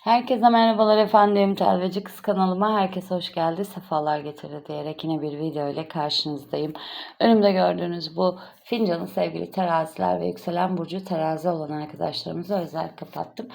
Herkese merhabalar efendim. Telveci Kız kanalıma herkes hoş geldi. Sefalar getirdi diyerek yine bir video ile karşınızdayım. Önümde gördüğünüz bu fincanı sevgili teraziler ve yükselen burcu terazi olan arkadaşlarımıza özel kapattım.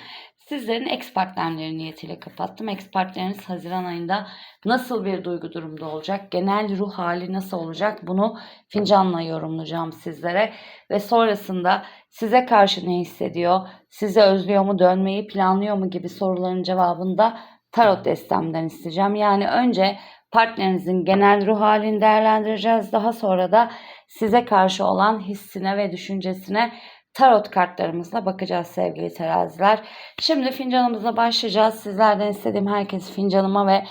Sizlerin ex partnerleri niyetiyle kapattım. Ex partneriniz Haziran ayında nasıl bir duygu durumda olacak? Genel ruh hali nasıl olacak? Bunu fincanla yorumlayacağım sizlere. Ve sonrasında size karşı ne hissediyor? Sizi özlüyor mu, dönmeyi planlıyor mu gibi soruların cevabını da tarot destemden isteyeceğim. Yani önce partnerinizin genel ruh halini değerlendireceğiz. Daha sonra da size karşı olan hissine ve düşüncesine tarot kartlarımızla bakacağız sevgili teraziler. Şimdi fincanımıza başlayacağız. Sizlerden istediğim herkes fincanıma ve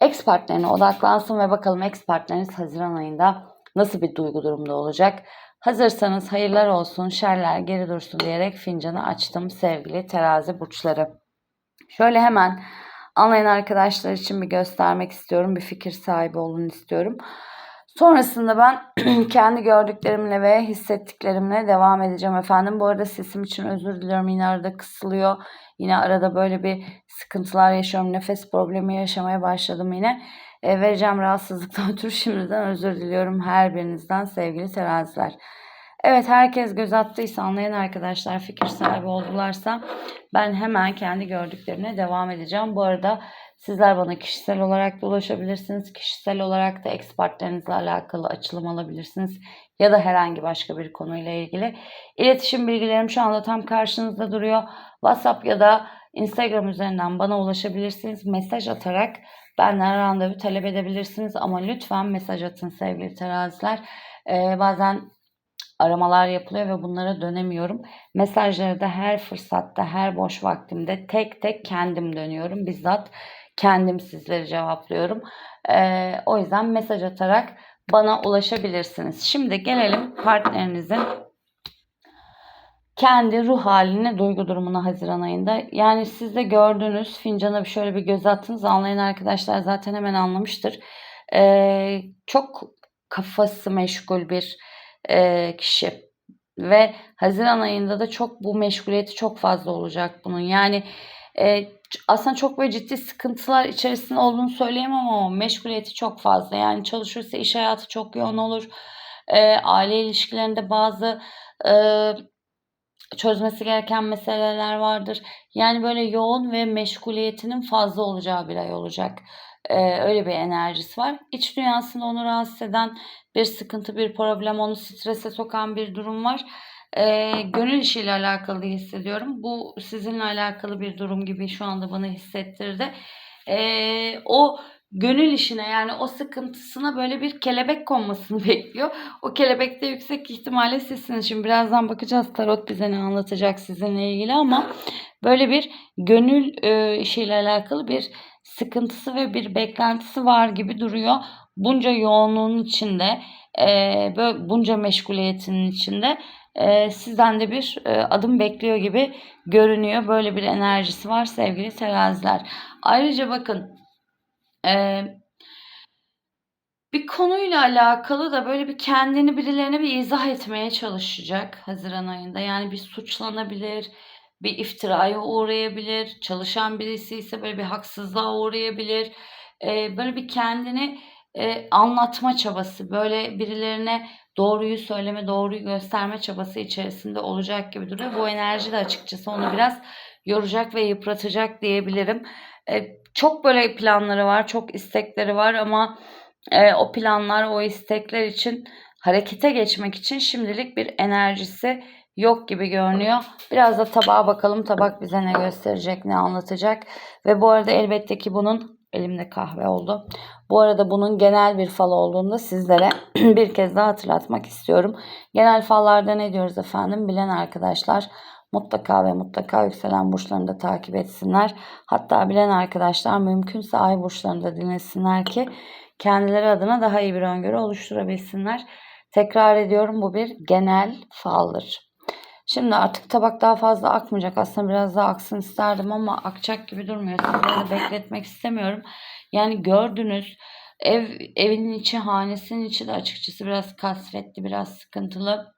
ex partnerine odaklansın ve bakalım ex partneriniz Haziran ayında nasıl bir duygu durumda olacak. Hazırsanız hayırlar olsun, şerler geri dursun diyerek fincanı açtım sevgili terazi burçları. Şöyle hemen anlayan arkadaşlar için bir göstermek istiyorum. Bir fikir sahibi olun istiyorum. Sonrasında ben kendi gördüklerimle ve hissettiklerimle devam edeceğim efendim. Bu arada sesim için özür diliyorum. Yine arada kısılıyor. Yine arada böyle bir sıkıntılar yaşıyorum. Nefes problemi yaşamaya başladım yine. E, vereceğim rahatsızlıktan ötürü şimdiden özür diliyorum her birinizden sevgili teraziler. Evet herkes göz attıysa anlayan arkadaşlar fikir sahibi oldularsa ben hemen kendi gördüklerimle devam edeceğim. Bu arada sizler bana kişisel olarak da ulaşabilirsiniz. Kişisel olarak da ekspertlerinizle alakalı açılım alabilirsiniz. Ya da herhangi başka bir konuyla ilgili. İletişim bilgilerim şu anda tam karşınızda duruyor. WhatsApp ya da Instagram üzerinden bana ulaşabilirsiniz. Mesaj atarak benden randevu talep edebilirsiniz. Ama lütfen mesaj atın sevgili teraziler. Ee, bazen aramalar yapılıyor ve bunlara dönemiyorum. Mesajları da her fırsatta, her boş vaktimde tek tek kendim dönüyorum. Bizzat kendim sizlere cevaplıyorum. Ee, o yüzden mesaj atarak bana ulaşabilirsiniz. Şimdi gelelim partnerinizin kendi ruh haline, duygu durumuna Haziran ayında. Yani siz de gördüğünüz fincana şöyle bir göz attınız. Anlayan arkadaşlar zaten hemen anlamıştır. Ee, çok kafası meşgul bir e, kişi. Ve Haziran ayında da çok bu meşguliyeti çok fazla olacak bunun. Yani e, aslında çok böyle ciddi sıkıntılar içerisinde olduğunu söyleyemem ama meşguliyeti çok fazla. Yani çalışırsa iş hayatı çok yoğun olur. E, aile ilişkilerinde bazı e, çözmesi gereken meseleler vardır. Yani böyle yoğun ve meşguliyetinin fazla olacağı bir ay olacak. Ee, öyle bir enerjisi var. İç dünyasında onu rahatsız eden bir sıkıntı, bir problem, onu strese sokan bir durum var. Ee, gönül işiyle alakalı hissediyorum. Bu sizinle alakalı bir durum gibi şu anda bana hissettirdi. Ee, o gönül işine yani o sıkıntısına böyle bir kelebek konmasını bekliyor. O kelebek de yüksek ihtimalle sizsiniz. Şimdi birazdan bakacağız tarot bize ne anlatacak sizinle ilgili ama böyle bir gönül e, işiyle alakalı bir sıkıntısı ve bir beklentisi var gibi duruyor. Bunca yoğunluğun içinde, e, böyle bunca meşguliyetinin içinde e, sizden de bir e, adım bekliyor gibi görünüyor. Böyle bir enerjisi var sevgili teraziler. Ayrıca bakın e, bir konuyla alakalı da böyle bir kendini birilerine bir izah etmeye çalışacak Haziran ayında. Yani bir suçlanabilir, bir iftiraya uğrayabilir, çalışan birisi ise böyle bir haksızlığa uğrayabilir. Ee, böyle bir kendini e, anlatma çabası, böyle birilerine doğruyu söyleme, doğruyu gösterme çabası içerisinde olacak gibi duruyor. Bu enerji de açıkçası onu biraz yoracak ve yıpratacak diyebilirim. E, çok böyle planları var, çok istekleri var ama e, o planlar, o istekler için harekete geçmek için şimdilik bir enerjisi yok gibi görünüyor. Biraz da tabağa bakalım. Tabak bize ne gösterecek, ne anlatacak. Ve bu arada elbette ki bunun elimde kahve oldu. Bu arada bunun genel bir fal olduğunda sizlere bir kez daha hatırlatmak istiyorum. Genel fallarda ne diyoruz efendim? Bilen arkadaşlar mutlaka ve mutlaka yükselen burçlarını da takip etsinler. Hatta bilen arkadaşlar mümkünse ay burçlarını da dinlesinler ki kendileri adına daha iyi bir öngörü oluşturabilsinler. Tekrar ediyorum bu bir genel faldır. Şimdi artık tabak daha fazla akmayacak. Aslında biraz daha aksın isterdim ama akacak gibi durmuyor. Sizleri de bekletmek istemiyorum. Yani gördünüz ev evinin içi, hanesinin içi de açıkçası biraz kasvetli, biraz sıkıntılı.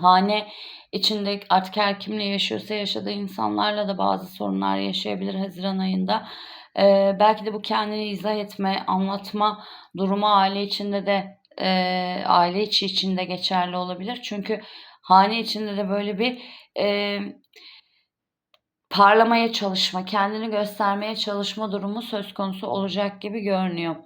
hane içinde artık her kimle yaşıyorsa yaşadığı insanlarla da bazı sorunlar yaşayabilir Haziran ayında. Ee, belki de bu kendini izah etme, anlatma durumu aile içinde de e, aile içi içinde geçerli olabilir. Çünkü hane içinde de böyle bir e, parlamaya çalışma, kendini göstermeye çalışma durumu söz konusu olacak gibi görünüyor.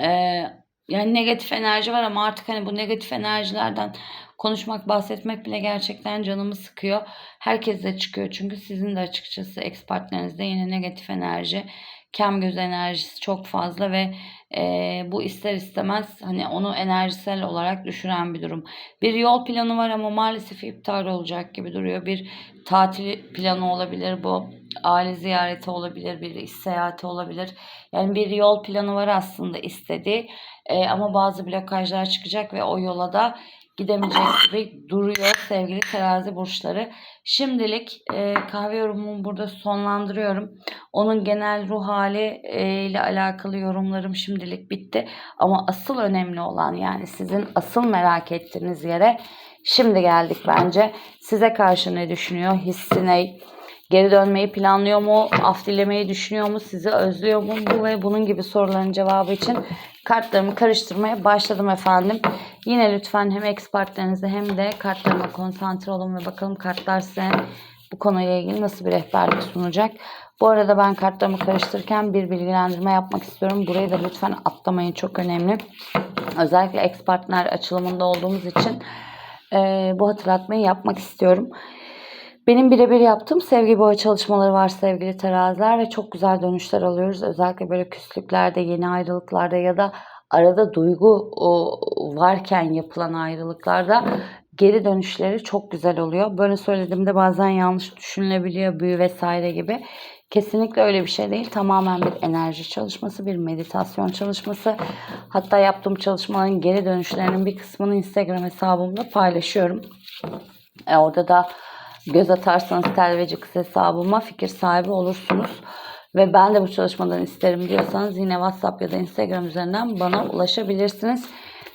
Ee, yani negatif enerji var ama artık hani bu negatif enerjilerden konuşmak, bahsetmek bile gerçekten canımı sıkıyor. Herkes de çıkıyor çünkü sizin de açıkçası ex partnerinizde yine negatif enerji, kem göz enerjisi çok fazla ve e, bu ister istemez hani onu enerjisel olarak düşüren bir durum. Bir yol planı var ama maalesef iptal olacak gibi duruyor. Bir tatil planı olabilir bu. Aile ziyareti olabilir, bir iş seyahati olabilir. Yani bir yol planı var aslında istediği e, ama bazı blokajlar çıkacak ve o yola da gidemeyecek gibi duruyor sevgili terazi burçları. Şimdilik e, kahve yorumumu burada sonlandırıyorum. Onun genel ruh hali e, ile alakalı yorumlarım şimdilik bitti. Ama asıl önemli olan yani sizin asıl merak ettiğiniz yere şimdi geldik bence. Size karşı ne düşünüyor? Hissi ne? Geri dönmeyi planlıyor mu? Af dilemeyi düşünüyor mu? Sizi özlüyor mu? Bu ve bunun gibi soruların cevabı için kartlarımı karıştırmaya başladım efendim. Yine lütfen hem ekspertlerinizde hem de kartlarıma konsantre olun ve bakalım kartlar size bu konuyla ilgili nasıl bir rehberlik sunacak. Bu arada ben kartlarımı karıştırırken bir bilgilendirme yapmak istiyorum. Burayı da lütfen atlamayın çok önemli. Özellikle ekspertler açılımında olduğumuz için e, bu hatırlatmayı yapmak istiyorum. Benim birebir yaptığım sevgi boğa çalışmaları var sevgili teraziler ve çok güzel dönüşler alıyoruz. Özellikle böyle küslüklerde, yeni ayrılıklarda ya da arada duygu varken yapılan ayrılıklarda geri dönüşleri çok güzel oluyor. Böyle söylediğimde bazen yanlış düşünülebiliyor büyü vesaire gibi. Kesinlikle öyle bir şey değil. Tamamen bir enerji çalışması, bir meditasyon çalışması. Hatta yaptığım çalışmaların geri dönüşlerinin bir kısmını Instagram hesabımda paylaşıyorum. E orada da göz atarsanız Telveci hesabıma fikir sahibi olursunuz. Ve ben de bu çalışmadan isterim diyorsanız yine WhatsApp ya da Instagram üzerinden bana ulaşabilirsiniz.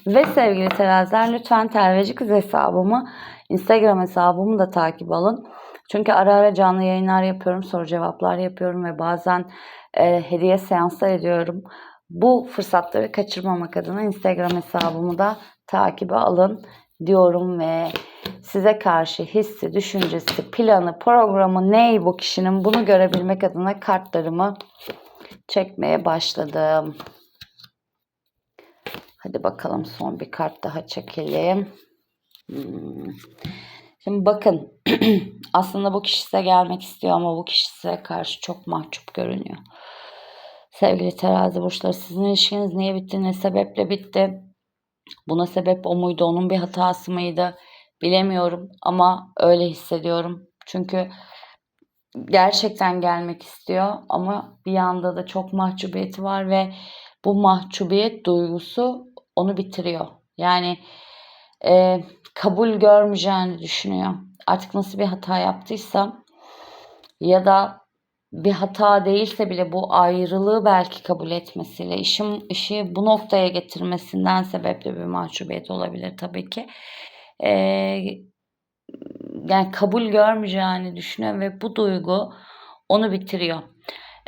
Ve sevgili teraziler lütfen Telveci Kız hesabımı, Instagram hesabımı da takip alın. Çünkü ara ara canlı yayınlar yapıyorum, soru cevaplar yapıyorum ve bazen e, hediye seanslar ediyorum. Bu fırsatları kaçırmamak adına Instagram hesabımı da takibe alın diyorum ve size karşı hissi, düşüncesi, planı, programı ney bu kişinin bunu görebilmek adına kartlarımı çekmeye başladım. Hadi bakalım son bir kart daha çekelim. Hmm. Şimdi bakın aslında bu kişi size gelmek istiyor ama bu kişi size karşı çok mahcup görünüyor. Sevgili terazi burçları sizin ilişkiniz niye bitti ne sebeple bitti? Buna sebep o muydu onun bir hatası mıydı? Bilemiyorum ama öyle hissediyorum. Çünkü gerçekten gelmek istiyor ama bir yanda da çok mahcubiyeti var ve bu mahcubiyet duygusu onu bitiriyor. Yani e, kabul görmeyeceğini düşünüyor. Artık nasıl bir hata yaptıysa ya da bir hata değilse bile bu ayrılığı belki kabul etmesiyle işim işi bu noktaya getirmesinden sebeple bir mahcubiyet olabilir tabii ki e, yani kabul görmeyeceğini düşünüyor ve bu duygu onu bitiriyor.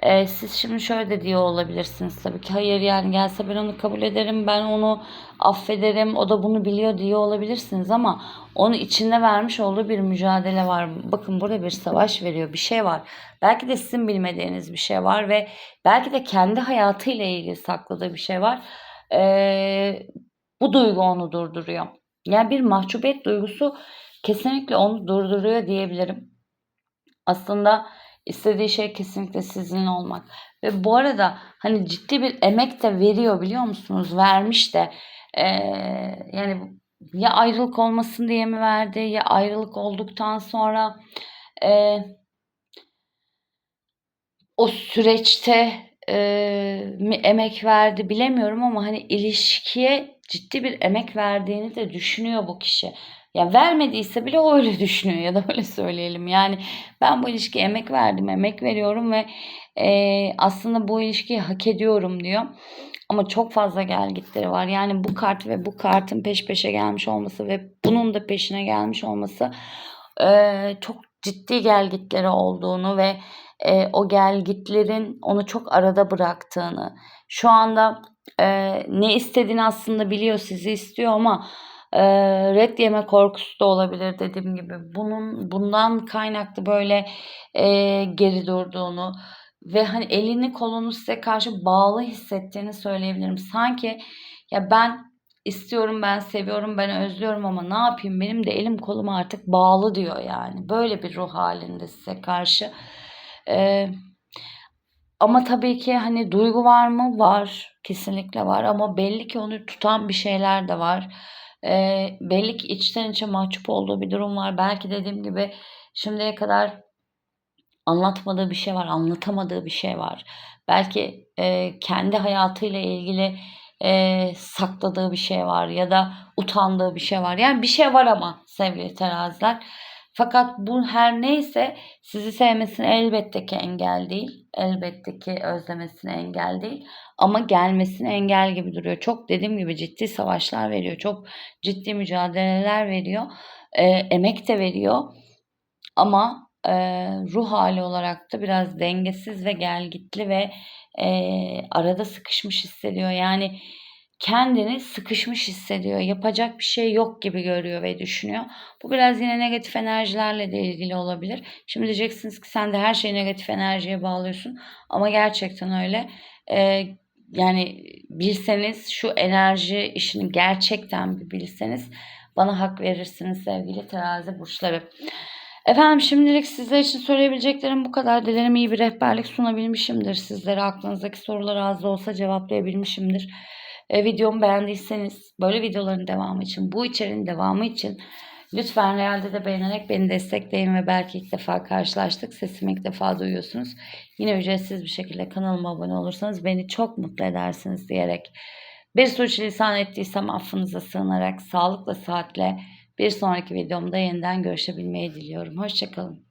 E, siz şimdi şöyle de diyor olabilirsiniz tabii ki hayır yani gelse ben onu kabul ederim ben onu affederim o da bunu biliyor diye olabilirsiniz ama onun içinde vermiş olduğu bir mücadele var. Bakın burada bir savaş veriyor bir şey var. Belki de sizin bilmediğiniz bir şey var ve belki de kendi hayatıyla ilgili sakladığı bir şey var. E, bu duygu onu durduruyor. Yani bir mahcubiyet duygusu kesinlikle onu durduruyor diyebilirim. Aslında istediği şey kesinlikle sizinle olmak. Ve bu arada hani ciddi bir emek de veriyor biliyor musunuz? Vermiş de. Ee, yani ya ayrılık olmasın diye mi verdi ya ayrılık olduktan sonra e, o süreçte e, mi emek verdi bilemiyorum ama hani ilişkiye ciddi bir emek verdiğini de düşünüyor bu kişi. Ya vermediyse bile o öyle düşünüyor ya da öyle söyleyelim. Yani ben bu ilişkiye emek verdim, emek veriyorum ve e, aslında bu ilişkiyi hak ediyorum diyor. Ama çok fazla gel gitleri var. Yani bu kart ve bu kartın peş peşe gelmiş olması ve bunun da peşine gelmiş olması eee, çok ciddi gel gitleri olduğunu ve eee, o gel gitlerin onu çok arada bıraktığını, şu anda eee, ne istediğini aslında biliyor, sizi istiyor ama eee, red yeme korkusu da olabilir dediğim gibi. Bunun bundan kaynaklı böyle eee, geri durduğunu ve hani elini kolunu size karşı bağlı hissettiğini söyleyebilirim. Sanki ya ben istiyorum, ben seviyorum, ben özlüyorum ama ne yapayım benim de elim kolum artık bağlı diyor yani. Böyle bir ruh halinde size karşı. Eee, ama tabii ki hani duygu var mı? Var. Kesinlikle var ama belli ki onu tutan bir şeyler de var. Eee, belli ki içten içe mahcup olduğu bir durum var. Belki dediğim gibi şimdiye kadar anlatmadığı bir şey var, anlatamadığı bir şey var. Belki eee, kendi hayatıyla ilgili eee, sakladığı bir şey var ya da utandığı bir şey var. Yani bir şey var ama sevgili teraziler. Fakat bu her neyse sizi sevmesine elbette ki engel değil. Elbette ki özlemesine engel değil. Ama gelmesine engel gibi duruyor. Çok dediğim gibi ciddi savaşlar veriyor. Çok ciddi mücadeleler veriyor. Eee, emek de veriyor. Ama eee, ruh hali olarak da biraz dengesiz ve gelgitli ve eee, arada sıkışmış hissediyor. Yani kendini sıkışmış hissediyor. Yapacak bir şey yok gibi görüyor ve düşünüyor. Bu biraz yine negatif enerjilerle de ilgili olabilir. Şimdi diyeceksiniz ki sen de her şeyi negatif enerjiye bağlıyorsun. Ama gerçekten öyle. Eee, yani bilseniz şu enerji işini gerçekten bir bilseniz bana hak verirsiniz sevgili terazi burçları. Efendim şimdilik sizler için söyleyebileceklerim bu kadar. Dilerim iyi bir rehberlik sunabilmişimdir. Sizlere aklınızdaki soruları az da olsa cevaplayabilmişimdir. E, videomu beğendiyseniz böyle videoların devamı için, bu içeriğin devamı için lütfen realde de beğenerek beni destekleyin ve belki ilk defa karşılaştık. Sesimi ilk defa duyuyorsunuz. Yine ücretsiz bir şekilde kanalıma abone olursanız beni çok mutlu edersiniz diyerek bir suçlisan ettiysem affınıza sığınarak sağlıkla saatle bir sonraki videomda yeniden görüşebilmeyi diliyorum. Hoşçakalın.